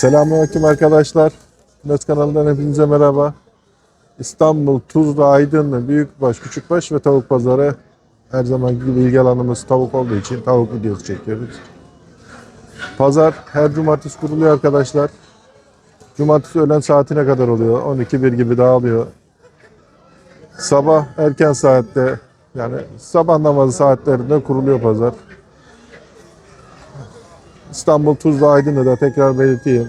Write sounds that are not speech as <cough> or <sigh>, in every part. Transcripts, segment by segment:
Selamünaleyküm arkadaşlar. Net kanalından hepinize merhaba. İstanbul, Tuzla, Aydınlı, Büyükbaş, Küçükbaş ve Tavuk Pazarı. Her zaman gibi ilgi alanımız tavuk olduğu için tavuk videosu çekiyoruz. Pazar her cumartesi kuruluyor arkadaşlar. Cumartesi öğlen saatine kadar oluyor. 12-1 gibi dağılıyor. Sabah erken saatte yani sabah namazı saatlerinde kuruluyor pazar. İstanbul Tuzla Aydın'da tekrar belirteyim.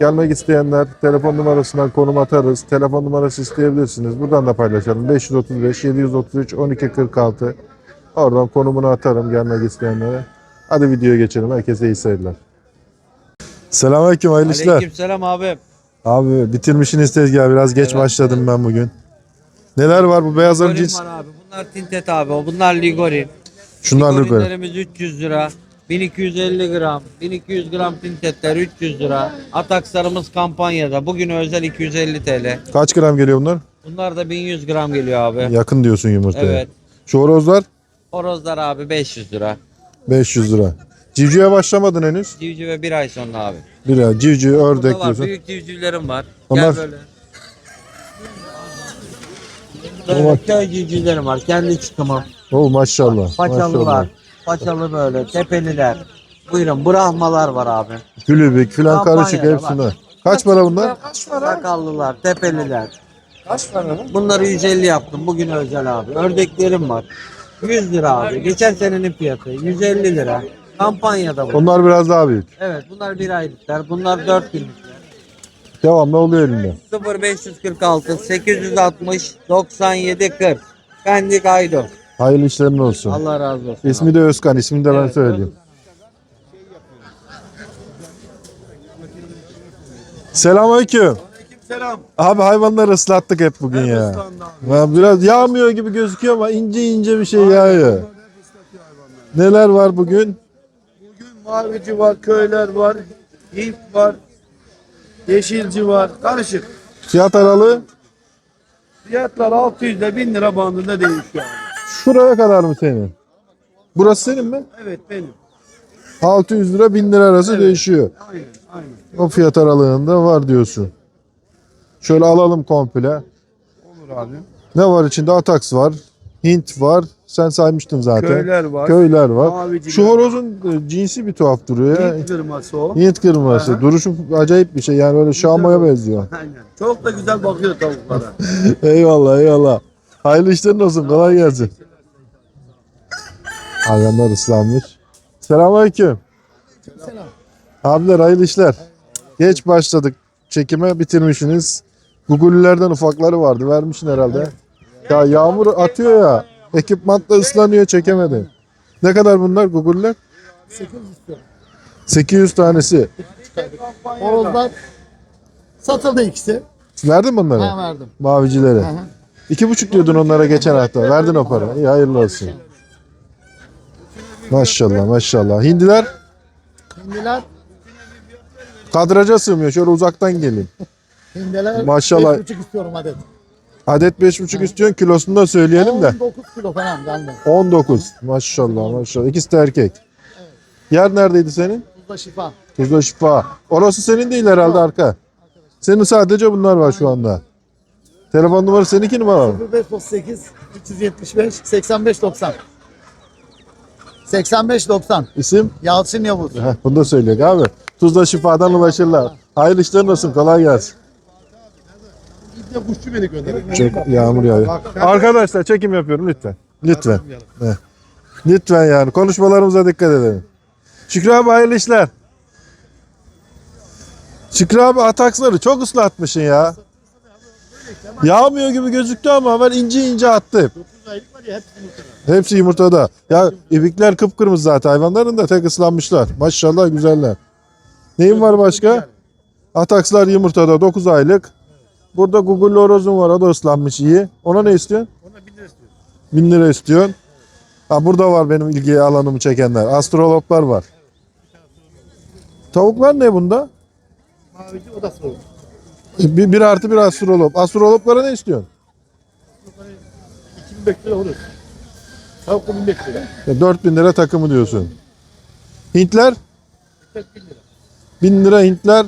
Gelmek isteyenler telefon numarasından konum atarız. Telefon numarası isteyebilirsiniz. Buradan da paylaşalım. 535 733 1246. Oradan konumunu atarım gelmek isteyenlere. Hadi videoya geçelim. Herkese iyi seyirler. Selamünaleyküm hayırlı işler. Aleykümselam abi. Abi bitirmişsiniz tezgahı. Biraz geç Evet, başladım ben bugün. Neler var bu beyazların Ligorin cins? var abi. Bunlar tintet abi. Bunlar ligorin. Şunlar da. Ligorinlerimiz 300 lira. 1250 gram. 1200 gram tintetler 300 lira. Atakslarımız kampanyada. Bugün özel 250 TL. Kaç gram geliyor bunlar? Bunlar da 1100 gram geliyor abi. Yakın diyorsun yumurtaya. Evet. Şu horozlar Horozlar abi 500 lira. 500 lira. Civciv'e başlamadın henüz. Civcive bir ay sonra abi. Bir lira. Civciv, ördek Burada var. diyorsun. Büyük civcivlerim var. Onlar- Gel böyle. Böyle köy civcivlerim var. Kendi çıkımım. Oo maşallah. Paçalılar. Maşallah. Paçalı böyle. Tepeliler. Buyurun brahmalar var abi. Gülübük filan Kampanyada karışık var. hepsi var. Kaç para bunlar? Sakallılar, tepeliler. Kaç para Bunları 150 yaptım. Bugün özel abi. Ördeklerim var. 100 lira abi. Geçen senenin fiyatı 150 lira. Kampanyada bu. Onlar biraz daha büyük. Evet bunlar bir aylıklar. Bunlar 4 günlükler. Devamlı oluyor elinde. 0546 860 97 40. Pendik Aydo. Hayırlı işlerin olsun. Allah razı olsun. İsmi de Özkan. İsmini de ben Evet, söyleyeyim. Selamünaleyküm. Selam. Abi hayvanları ıslattık hep bugün ya. Ya Biraz yağmıyor gibi gözüküyor ama ince ince bir şey yağıyor. Neler var bugün? Bugün mavici var, köyler var, hip var, yeşilci var, karışık. Fiyat aralığı Fiyatlar 600 ile 1000 lira bandında değişiyor. Şuraya kadar mı senin? Burası senin mi? Evet benim. 600 lira 1000 lira arası değişiyor. Aynen, aynen. O fiyat aralığında var diyorsun. Şöyle alalım komple. Olur abi. Ne var içinde? Ataks var. Hint var. Sen saymıştın zaten. Köyler var. Köyler var. Maviciler Şu horozun e, cinsi bir tuhaf duruyor ya. Hint kırması o. Hint kırması. Duruşu acayip bir şey. Yani öyle şamoya benziyor. Aynen. Çok da güzel bakıyor tavuklara. <laughs> eyvallah eyvallah. Hayırlı işlerin olsun. Kolay gelsin. Hayvanlar ıslanmış. Selamünaleyküm. Selam. Abiler hayırlı işler. Geç başladık çekime bitirmişsiniz. Gugulilerden ufakları vardı vermişsin herhalde. Ya yağmur atıyor ya. Ekipmanla ıslanıyor çekemedim. Ne kadar bunlar guguliler? 800 tanesi. Horozlar satıldı ikisi. Verdin mi bunları? Ha verdim. Mavicilere. İki buçuk diyordun onlara geçen hafta. Verdin o para. İyi hayırlı olsun. Maşallah maşallah. Hindiler Hindiler, kadraja sığmıyor. Şöyle uzaktan gelin. hindiler Maşallah. 5,5 istiyorum adet. Adet beş buçuk istiyorsun. Kilosunu da söyleyelim de. 19 kilo falan geldi. 19. Maşallah maşallah. İkisi de erkek. Yer neredeydi senin? Tuzla şifa. Tuzla Şifa. Orası senin değil herhalde arka. Senin sadece bunlar var şu anda. Telefon numarası seninki numara mı? 0538 375 85 90. 85 90. İsim? Yalçın Yavuz. Heh, bunu da söyleyek abi. Tuzla Şifa'dan ulaşırlar. Hayırlı işlerin olsun. Kolay gelsin. Bir de kuşçu beni gönderin. Çok yağmur yağıyor. Arkadaşlar çekim yapıyorum lütfen. Lütfen. Heh. Lütfen yani. Konuşmalarımıza dikkat edelim. Şükrü abi hayırlı işler. Şükrü abi ataksları çok ıslatmışsın ya. Yağmıyor gibi gözüktü ama ben ince ince attı hep. aylık var ya hepsi yumurtada. Hepsi yumurtada. Ya ibikler kıpkırmızı zaten hayvanların da tek ıslanmışlar. Maşallah güzeller. Neyin var başka? Atakslar yumurtada 9 aylık. Burada Google horozun var o da ıslanmış iyi. Ona ne istiyorsun? Ona 1000 lira istiyorum. 1000 lira istiyorsun. Ha burada var benim ilgi alanımı çekenler. Astroloplar var. Tavuklar ne bunda? Mavici o da soğuk. Bir, bir artı bir astrolop. Astroloplara ne istiyorsun? 2500 lira olur. Tavuk 1500 lira. Ya 4000 lira takımı diyorsun. Hintler? 4000 lira. 1000 lira Hintler.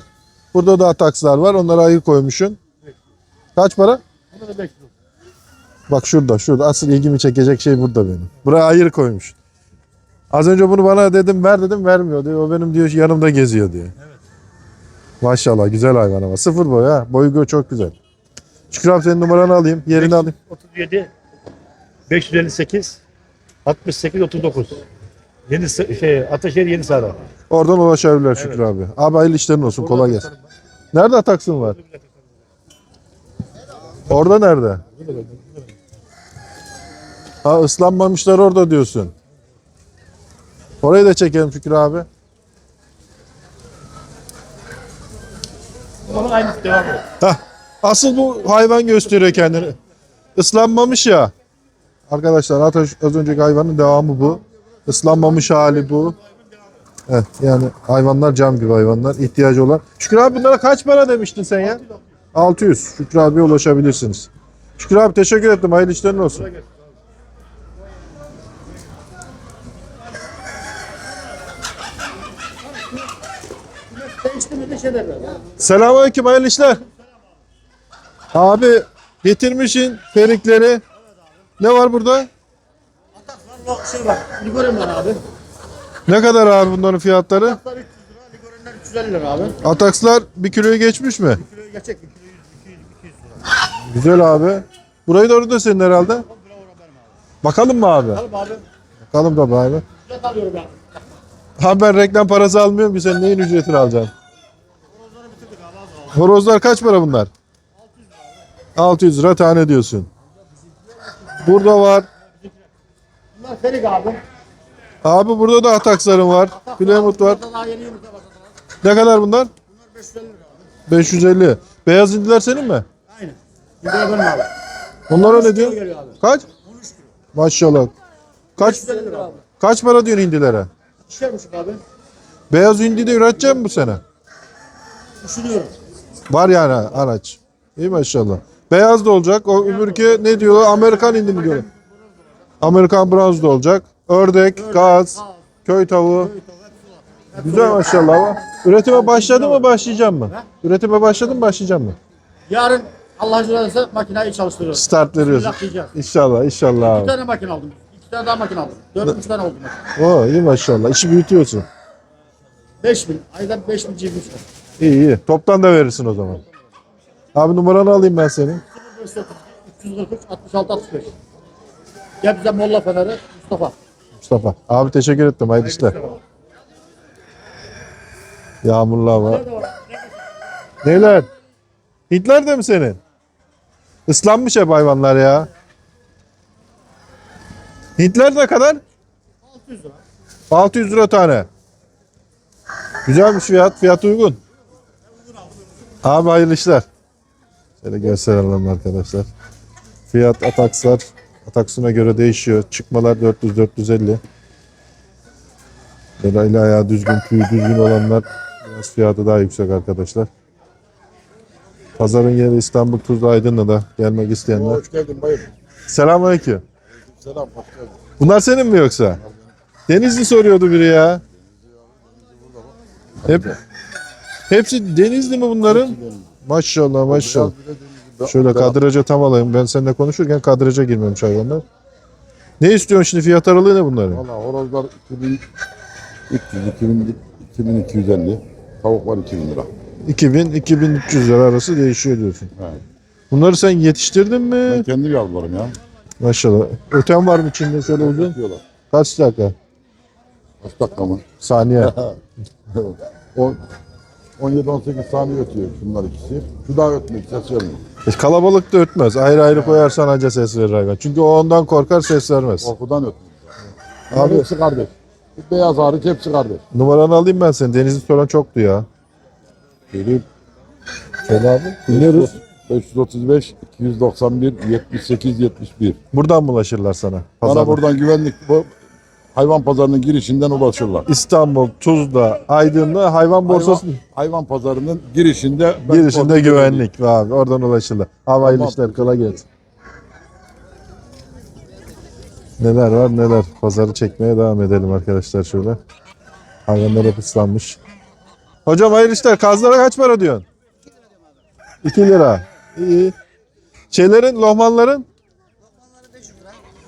Burada da atakslar var. Onlara ayı koymuşsun. Kaç para? Buna da 5 lira. Bak şurada şurada. Asıl ilgimi çekecek şey burada benim. Buraya ayır koymuş. Az önce bunu bana dedim ver dedim vermiyor diyor. O benim diyor yanımda geziyor diyor. Maşallah güzel hayvan ama. Sıfır boy ha. Boyu gö- çok güzel. Şükür abi senin numaranı alayım. Yerini alayım. 37 558 68 39. Yeni şey Ataşehir Yeni Sara. Oradan ulaşabilirler Şükür abi. Abi hayırlı işlerin olsun. Kolay gelsin. Nerede ataksın var? Orada nerede? Ha ıslanmamışlar orada diyorsun. Orayı da çekelim Şükür abi. Onun aynısı devam ediyor. Hah. Asıl bu hayvan gösteriyor kendini. Islanmamış ya. Arkadaşlar az önceki hayvanın devamı bu. Islanmamış hali bu. Evet, yani hayvanlar cam gibi hayvanlar. ihtiyacı olan. Şükür abi bunlara kaç para demiştin sen ya? 600. Şükür abiye ulaşabilirsiniz. Şükür abi teşekkür ettim. Hayırlı işlerin olsun. Değişti mi de şey derler. Selamünaleyküm hayırlı işler. Abi getirmişin perikleri. Ne var burada? Şey var. Ligoren var abi. Ne kadar abi bunların fiyatları? Atlar 300 lira, ligorenler 350 lira abi. Atakslar bir kiloyu geçmiş mi? Kiloyu gerçek bir kilo 100 200 200 lira. Güzel abi. Burayı da orada senin herhalde. Bakalım mı abi? Alıp abi. Bakalım da abi. Ücret alıyorum ben. Ha ben reklam parası almıyorum ki sen neyin ücretini alacaksın? Horozlar kaç para bunlar? 600 lira tane diyorsun. Burada var. Bunlar ferik abi. Abi burada da ataksların var. Plymouth var. Ne kadar bunlar? Bunlar 550 lira abi. 550. Beyaz indiler senin mi? Aynen. Ligoren benim abi. Onlara ne abi. Kaç? 13 kilo. Maşallah. Kaç 550 lira abi. kaç para diyorsun hindilere? İşler abi. Beyaz hindi de üreteceğim mi bu sene? Düşünüyorum. Var yani araç. İyi maşallah. Beyaz da olacak. O öbürkü ne diyorlar? Amerikan hindi mi diyorlar? Amerikan bronz da olacak. Ördek, gaz, köy tavuğu. Güzel maşallah ama. Üretime başladı mı başlayacağım mı? Üretime başladı mı başlayacağım mı? Yarın Allah izin verirse makineyi çalıştırıyoruz. Start veriyoruz. İnşallah inşallah abi. tane makine aldım. İki tane daha makine aldım. Dört üç tane oldu makine. Oo, iyi maşallah. İşi büyütüyorsun. Beş bin. Ayda beş bin cebimiz var. İyi iyi. Toptan da verirsin o zaman. Abi numaranı alayım ben senin. 343 66 65. Gebze Molla Feneri Mustafa. Mustafa. Abi teşekkür ettim. Hayırlı işler. Yağmurlu hava. Neler? Hintler de mi senin? Islanmış hep hayvanlar ya. Hintler ne kadar? 600 lira. 600 lira tane. Güzelmiş fiyat. Fiyat uygun. Abi hayırlı işler. Şöyle gösterelim arkadaşlar. Fiyat atakslar. Ataksına göre değişiyor. Çıkmalar 400-450. Böyle eli ayağı düzgün, tüyü düzgün olanlar biraz fiyatı daha yüksek arkadaşlar. Pazarın yeri İstanbul Tuzla Aydınlı'da gelmek isteyenler. Hoş geldin bayım. Selamünaleyküm. Selam hoş geldin. Bunlar senin mi yoksa? Denizli soruyordu biri ya. Hep hepsi Denizli mi bunların? Maşallah maşallah. Şöyle kadraja tam alayım. Ben seninle konuşurken kadraja girmemiş hayvanlar. Ne istiyorsun şimdi fiyat aralığı ne bunların? Valla horozlar 2300, 2000, 2250. Tavuklar 2000 lira. 2000-2300 lira arası değişiyor diyorsun. Evet. Bunları sen yetiştirdin Ben mi? kendi yavrularım ya. Maşallah. Öten var mı içinde şöyle uzun? Diyorlar. Kaç dakika? Kaç dakika mı? Saniye. <laughs> O 17-18 saniye ötüyor şunlar ikisi. Şu daha ötmüyor, ses vermiyor. E, Kalabalık da ötmez. Ayrı ayrı koyarsan anca ses verir hayvan. Çünkü o ondan korkar ses vermez. Korkudan ötmüyor. Abi hepsi kardeş. Bu beyaz hariç hepsi kardeş. numaranı alayım ben senin. Denizli soran çoktu ya. Gelip Söyle abi. Dinliyoruz. 535, 291, 78, 71. Buradan mı ulaşırlar sana? Bana Pazarda. buradan güvenlik bu hayvan pazarının girişinden ulaşırlar. İstanbul, Tuzla, Aydınlı hayvan borsası Hayvan, hayvan pazarının girişinde ben girişinde güvenlik var abi. Oradan ulaşırlar. Hayırlı Tamam. işler kolay gelsin. Neler var neler. Pazarı çekmeye devam edelim arkadaşlar şöyle. Hayvanlar hep ıslanmış. Hocam hayırlı işler. Kazlara kaç para diyorsun? 2 lira. İyi. Şeylerin, lohmanların?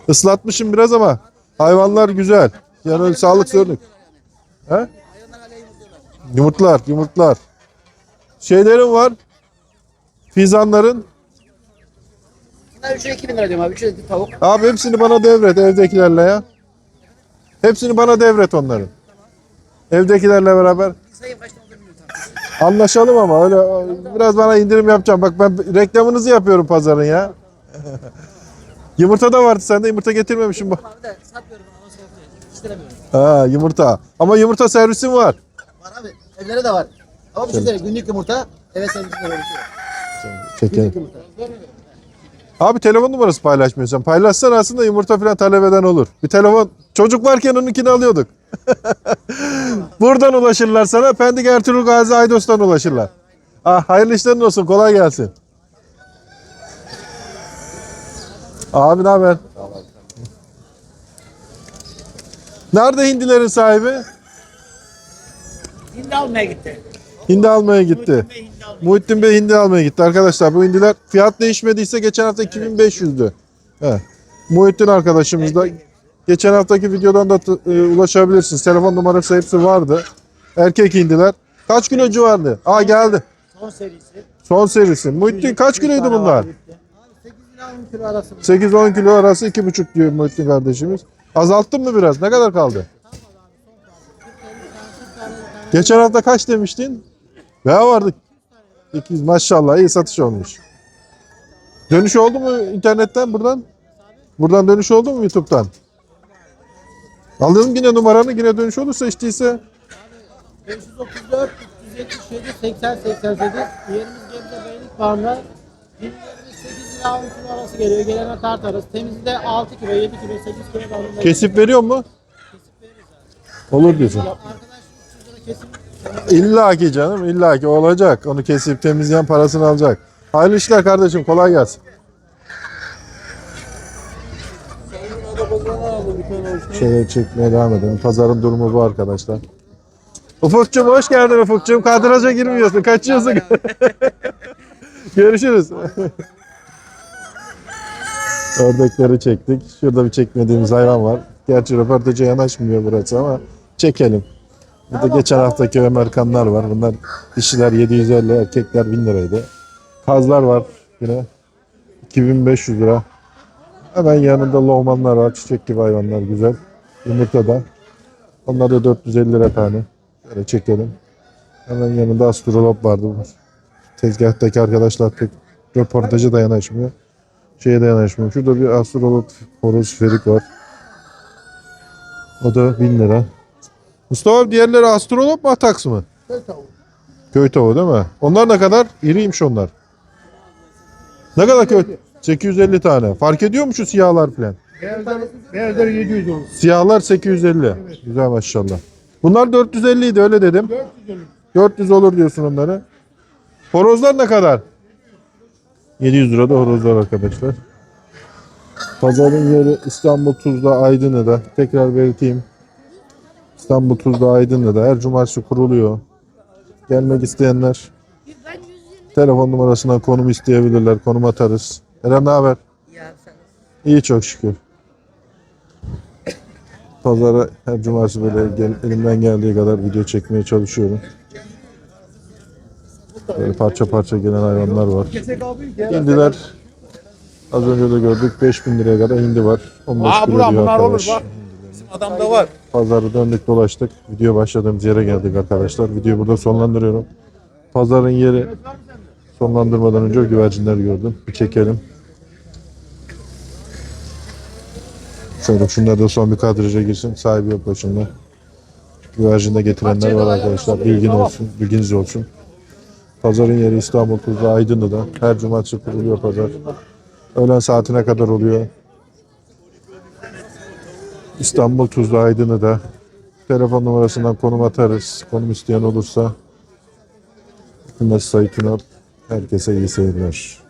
Islatmışım biraz ama hayvanlar güzel. Yani sağlık sorunu. He? Yumurtlar, yumurtlar. Şeylerin var. Fizanların. Bunlar 3'e 2000 lira diyorum abi. 3'e de tavuk. Abi hepsini bana devret evdekilerle ya. Hepsini bana devret onların. Evdekilerle beraber. Sayın kaç tane bilmiyorum. Anlaşalım ama öyle biraz bana indirim yapacağım. Bak ben reklamınızı yapıyorum pazarın ya. <laughs> yumurta da vardı sende yumurta getirmemişim bu. Abi de satmıyorum ama. İstemiyorum. Ha yumurta. Ama yumurta servisim var. Var abi. Evlere de var. Ama bir şey söyleyeyim. Günlük yumurta eve servisinde var. Çekelim. Günlük yumurta. Abi telefon numarası paylaşmıyorsan. Paylaşsan aslında yumurta falan talep eden olur. Bir telefon çocuk varken onunkini alıyorduk. <laughs> Buradan ulaşırlar sana. Pendik Ertuğrul Gazi Aydos'tan ulaşırlar. Ah, hayırlı işlerin olsun. Kolay gelsin. Abi ne haber? Nerede hindilerin sahibi? Hindi almaya gitti. Hindi almaya gitti. Muhittin Bey hindi almaya gitti arkadaşlar. Bu hindiler fiyat değişmediyse geçen hafta 2500'dü. He. Muhittin arkadaşımız da geçen haftaki videodan da e, ulaşabilirsiniz. Telefon numarası hepsi vardı. Erkek hindiler. Kaç kilo civarında? Aa geldi. Son serisi. Son serisi. Muhittin kaç kiloydu bunlar? 8 ila 10 arası. 8-10 kilo arası 2,5 diyor Muhittin kardeşimiz. Azalttın mı biraz? Ne kadar kaldı? Geçen hafta kaç demiştin? Veya vardı. 200 maşallah iyi satış olmuş. Dönüş oldu mu internetten buradan? Buradan dönüş oldu mu YouTube'dan? Alalım yine numaranı yine dönüş olursa işteyse. 534 377 80 88 yerimiz Gebze Beylikpaşa 1000 yağlı kilo arası geliyor. Gelene tartarız. Temizi de 6 kilo, 7 kilo, 8 kilo kalınlığı. Kesip veriyor mu? Kesip veririz Olur diyorsun. İlla ki canım illa ki olacak. Onu kesip temizleyen parasını alacak. Hayırlı işler kardeşim kolay gelsin. Sayın Şöyle çekmeye devam edelim. Pazarın durumu bu arkadaşlar. Ufukcuğum hoş geldin Ufukcuğum. Kadraja girmiyorsun. Kaçıyorsun. <laughs> Görüşürüz. Ördekleri çektik. Şurada bir çekmediğimiz hayvan var. Gerçi röportaja yanaşmıyor burası ama çekelim. Burada geçen haftaki Amerikanlar var. Bunlar dişiler 750, erkekler 1000 liraydı. Kazlar var yine 2500 lira. Hemen yanında lohmanlar var. Çiçek gibi hayvanlar güzel. Yumurta da. Onlar da 450 lira tane. Şöyle çekelim. Hemen yanında astrolog vardı. Tezgahtaki arkadaşlar pek röportaja da yanaşmıyor. Şeye de yanaşmıyor. Şurada bir astrolog horoz ferik var. O da 1000 lira. Mustafa abi diğerleri astrolog mu ataks mı? Köy tavuğu. Köy tavuğu değil mi? Onlar ne kadar? İriymiş onlar. Ne kadar köy? 850 tane. Fark ediyor mu şu siyahlar falan? Beyazlar 700 olur. Siyahlar 850. Güzel maşallah. Bunlar 450 idi öyle dedim. 400 olur. 400 olur diyorsun onlara. Horozlar ne kadar? 700 lira da horozlar arkadaşlar. Pazarın yeri İstanbul Tuzla Aydın'da. Tekrar belirteyim. İstanbul Tuzla Aydın'da her cumartesi kuruluyor. Gelmek isteyenler telefon numarasından konum isteyebilirler. Konum atarız. Eren ne haber? İyi çok şükür. Pazara her cumartesi böyle gel, elimden geldiği kadar video çekmeye çalışıyorum. Böyle parça parça gelen hayvanlar var. Hindiler az önce de gördük 5000 liraya kadar hindi var. 15 Aa, kilo buram, diyor bunlar olur, arkadaş. bak. Adamda var. Pazarı döndük dolaştık. Video başladığımız yere geldik arkadaşlar. Videoyu burada sonlandırıyorum. Pazarın yeri sonlandırmadan önce o güvercinleri gördüm. Bir çekelim. Şöyle şunlar da son bir kadraja girsin. Sahibi yok başında. Güvercinde getirenler var arkadaşlar. Bilgin olsun, bilginiz olsun. Pazarın yeri İstanbul Tuzla Aydınlı'da. Her cumartesi kuruluyor pazar. Öğlen saatine kadar oluyor. İstanbul Tuzla Aydınlı'da. Telefon numarasından konum atarız. Konum isteyen olursa. Hükümet Sayın. Herkese iyi seyirler.